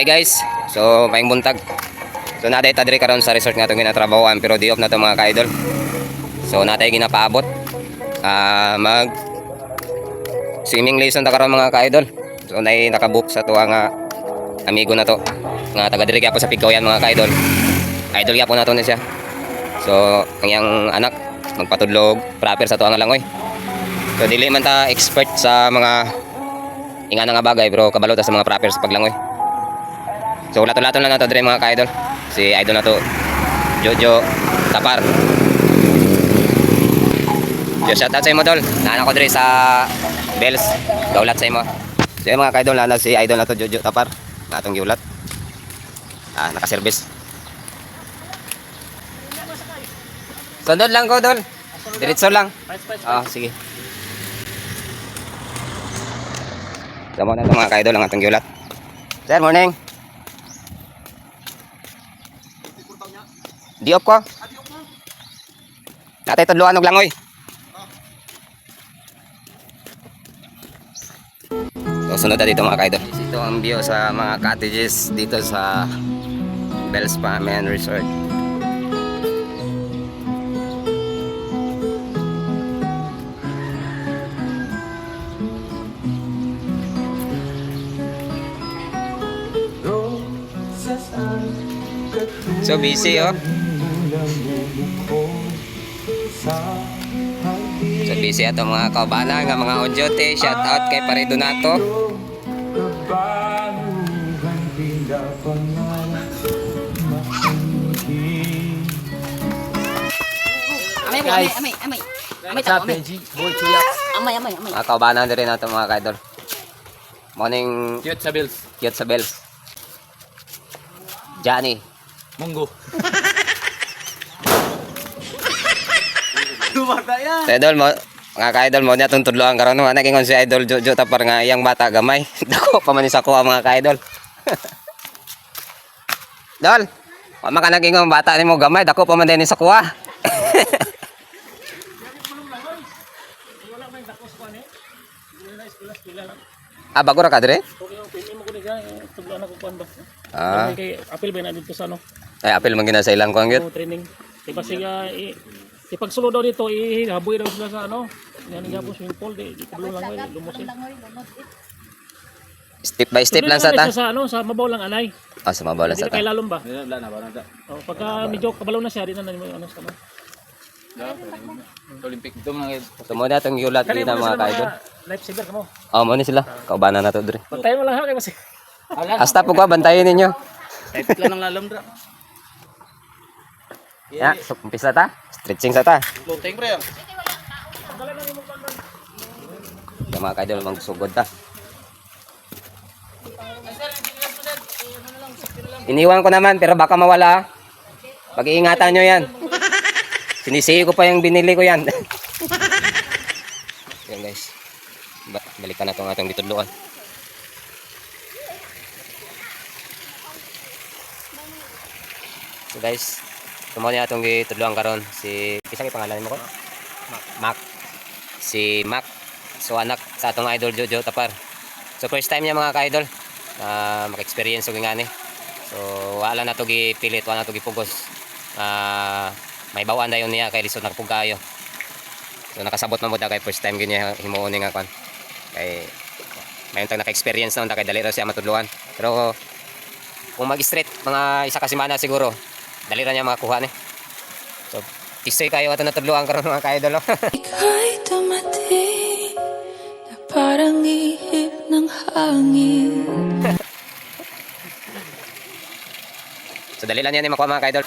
Hi guys, so maing buntag. So naday ta diri karon sa resort nga itong ginatrabahoan pero di off na to mga ka-idol. So natay ginapaabot. Ah mag swimming lesson ta karon mga ka-idol. So nay nakabook sa tuwa nga amigo na to. Nga taga diri gyapon sa Pigawayan mga ka-idol. Idol gyapon na to ni siya. So ang iyang anak magpatudlog proper sa tuwa nga langoy. So dili man ta expert sa mga ingana nga bagay pero kabalo ta sa mga proper sa paglangoy. So lato-lato lang na to dire mga ka-idol. Si idol na to Jojo Tapar. Yo shout out sa imo tol. Nana ko dire sa Bells. Gaulat sa imo. So mga ka-idol na si idol na to Jojo Tapar. Natong giulat. Ah, naka-service. Sundod lang ko, Dol. Diretso lang. Ah, sige. Tama na ito mga ka-idol ang atong giulat. Sir, morning. Di off ko. Natay tudluan og langoy. So, sunod na dito mga ka-idol. Ito ang view sa mga cottages dito sa Bells Pamen Resort. So busy oh. So busy ato mga kaubana nga mga onjote. Shout out kay Pare Donato. Amay amay, amay, amay. Amay tako, amay. Amay, amay, amay. Mga kaubana na rin nato mga ka-idol. Morning Cute sa bills. cute sa bells. Johnny. Munggo. So idol mo, mga ka-idol mo niya itong tudloan karon no. Anak ingon si idol Jojo tapar nga iyang bata gamay. Dako pa man sa kuha mga ka-idol. Dol, wa man ka naging bata nimo gamay, dako pa man din sa kuha. ah, bago ra ka dire? Ah, apil ba na dito sa ano? ay apil man gina sa ilang kuang gyud. Training. Di ba siya i ipagsulo daw dito ihaboy daw sila sa ano? Yan nga po swimming pool di di kablo lang ay lumusin. Step by step lang sa ta. Sa ano sa mabaw lang anay. Ah, sa mabaw lang sa na kay ta. lalom ba? Wala na, wala na. Oh, pagka medyo kabalo na siya di na ano sa ano. Olympic. Ito mga So mo na itong yulat dito mga ka-idol. life saver kamo. Oh, mo ni sila. Kaubana na to dire. Bantayan mo lang ha kay kasi. Hasta po ko bantayan ninyo. Type lang ng lalom dra. Ya, so, umpisa ta. Stretching sa ta. Floating pre. Yung mga kaidol magsugod ta. Iniwan ko naman pero baka mawala. Pag-iingatan nyo yan. Sinisihi ko pa yung binili ko yan. yan guys. Ba balikan na itong atong ditudluan. So guys, tumo niya atong gitudluan karon si isa kay pangalan mo ko? Mac. Si Mac. So anak sa atong idol Jojo Tapar. So first time niya mga ka-idol na maka-experience og ngani. So wala na to gipilit, wala na to gipugos. Ah may bawaan dayon niya kay lisod nakapug kayo. So nakasabot man mo kay first time niya himuon nga kon. Kay may tag naka-experience na kay dali ra siya matudluan. Pero kung mag-straight mga isa ka semana siguro dali ra niya makakuha ni. So tisoy kayo ato natudluan karon mga ka-idol. oh. Ika'y dumating na parang ihip ng hangin So dali lang yan yung makuha mga ka-idol.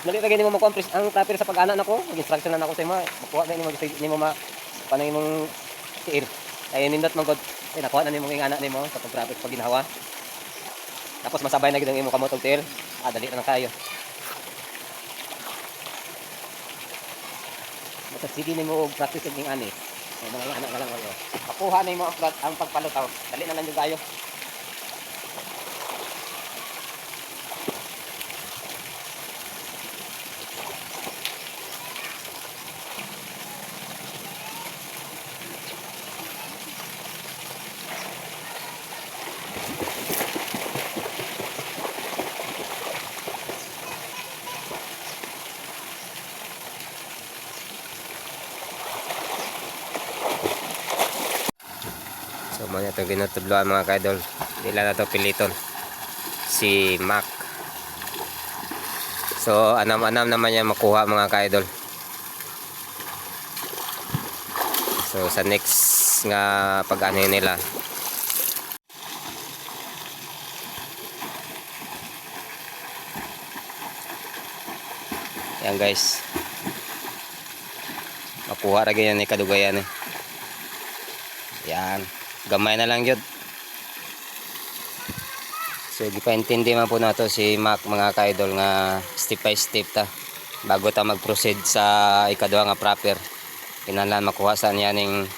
Dali lagi nimo mo compress ang proper sa pag-ana nako. Mag-instruction na nako sa imo. Makuha na nimo nimo ma paano imong tiil. Ay nindot man gud. Ay nakuha na nimo ang ana nimo sa pag-proper pag ginawa. Tapos masabay na gid ang imo kamot og tiil. Ah dali na kayo. Basta sige nimo og practice og ani. Mga ana na lang kayo. Makuha na nimo ang, pagpalutaw. Dali na lang jud kayo. So mga ito ginutudloan mga kaidol. Dila na to piliton. Si Mac. So anam-anam naman niya makuha mga kaidol. So sa next nga pag ano nila. Yan guys. Makuha ra ganyan ni kadugayan eh. Gamay na lang yun. So, gipaintindi man po na to si Mac mga ka-idol nga step by step ta. Bago ta mag-proceed sa ikaduha nga proper. Kinahanglan makuha sa niya ning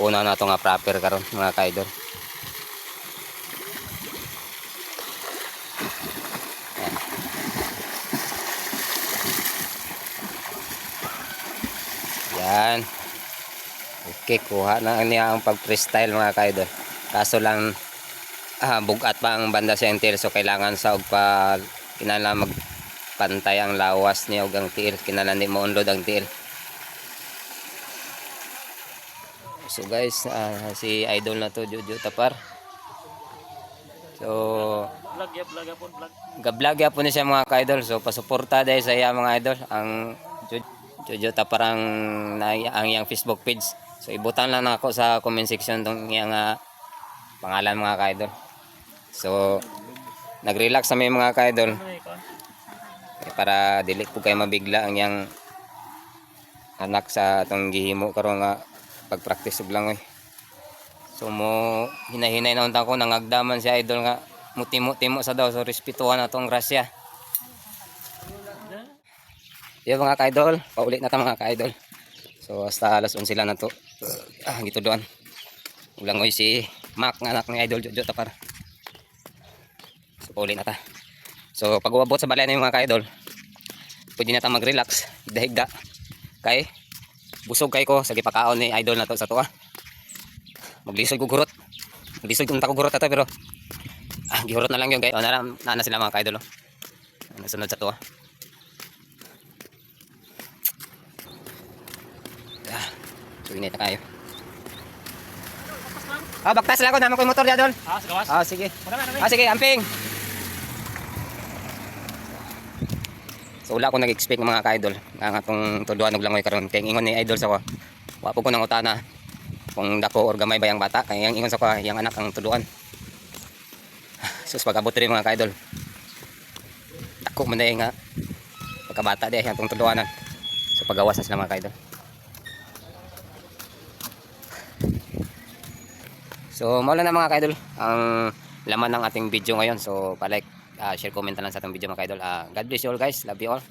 una na to nga proper karon mga ka-idol. Yan. Yan. Okay, kuha na niya ang pag-freestyle mga kaidol. Kaso lang ah, bugat pa ang banda tiil so kailangan sa og pa kinala magpantay ang lawas niya og ang tiil kinala ni mo ang tiil. So guys, ah, si idol na to Jojo Tapar. So Vlog ya, vlog gablog po ni siya mga ka-idol. So pasuporta dahil sa iya mga idol ang Jo- Jojo Taparang na ang iyang Facebook page. So ibutan lang ako sa comment section tong iyang ah, pangalan mga ka-idol. So nag-relax kami mga ka-idol eh, eh, para dili po kayo mabigla ang iyang anak sa atong gihimo karon nga pag-practice ug lang oy. So mo hinahinay na unta ko nangagdaman si idol nga mutimo-timo sa daw so respetuhan atong grasya. Yo mga ka-idol, paulit na ta mga ka-idol. So hasta alas 11 sila na to. Ah, gito doon. Ulang oy si Mac nga anak ni idol Jojo Tapar. So paulit na ta. So pag uabot sa balay na yung mga ka-idol, pwede na ta mag-relax, higda-higda. Kay busog kay ko sa gipakaon ni idol na to sa tuwa. Maglisod ko gurot. Maglisod kung tako gurot ata pero ah, gihurot na lang yun kay o na, na, na sila mga ka-idol. Oh. Nasunod sa tuwa. Ah, so init na kayo. Ah, baktas lang ako naman ko yung motor dyan, Ah, sa gawas. Ah, sige. Marami. Ah, sige, amping. So wala ko nag-expect mga ka-idol. Ang atong tuduan og langoy karon kay ingon ni idol sa ko. Wa po ko nang utana kung dako or gamay ba yang bata kay ang ingon sa ko yang anak ang tuduan. Sus pag-abot rin mga ka-idol. Dako man dai nga pagkabata di ang tuduanan. So pagawas na sila mga ka-idol. So, mawala na mga ka-idol ang laman ng ating video ngayon. So, palike, ah, share, comment na lang sa atong video mga ka-idol. Ah, God bless you all guys. Love you all.